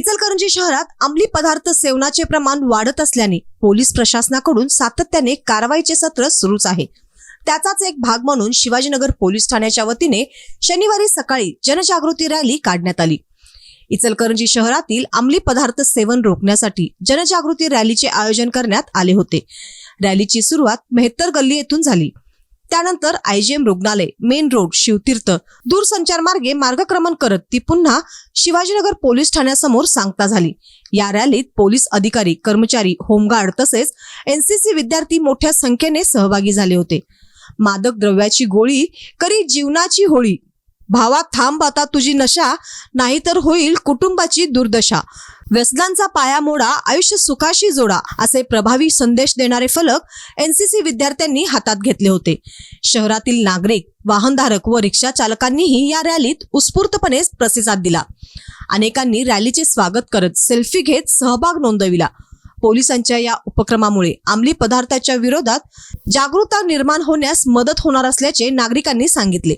इचलकरंजी शहरात अंमली पदार्थ सेवनाचे प्रमाण वाढत असल्याने पोलीस प्रशासनाकडून सातत्याने कारवाईचे सत्र सुरूच आहे. त्याचाच एक भाग म्हणून शिवाजीनगर पोलीस ठाण्याच्या वतीने शनिवारी सकाळी जनजागृती रॅली काढण्यात आली. इचलकरंजी शहरातील अंमली पदार्थ सेवन रोखण्यासाठी जनजागृती रॅलीचे आयोजन करण्यात आले होते. रॅलीची सुरुवात मेहत्तर गल्ली येथून झाली. त्यानंतर आयजीएम रुग्णालय मेन रोड शिवतीर्थ दूरसंचार मार्गे मार्गक्रमण करत ती पुन्हा शिवाजीनगर पोलीस ठाण्यासमोर सांगता झाली. या रॅलीत पोलीस अधिकारी कर्मचारी होमगार्ड तसेच एनसीसी विद्यार्थी मोठ्या संख्येने सहभागी झाले होते. मादक द्रव्याची गोळी करी जीवनाची होळी भावा थांब आता तुझी नशा नाहीतर होईल कुटुंबाची दुर्दशा. व्यसनांचा पाया मोडा आयुष्य सुखाशी जोडा असे प्रभावी संदेश देणारे फलक एनसीसी विद्यार्थ्यांनी हातात घेतले होते. शहरातील नागरिक वाहनधारक व रिक्षा चालकांनीही या रॅलीत उत्स्फूर्तपणे प्रतिसाद दिला. अनेकांनी रॅलीचे स्वागत करत सेल्फी घेत सहभाग नोंदविला. पोलिसांच्या या उपक्रमामुळे अंमली पदार्थाच्या विरोधात जागरूकता निर्माण होण्यास मदत होणार असल्याचे नागरिकांनी सांगितले.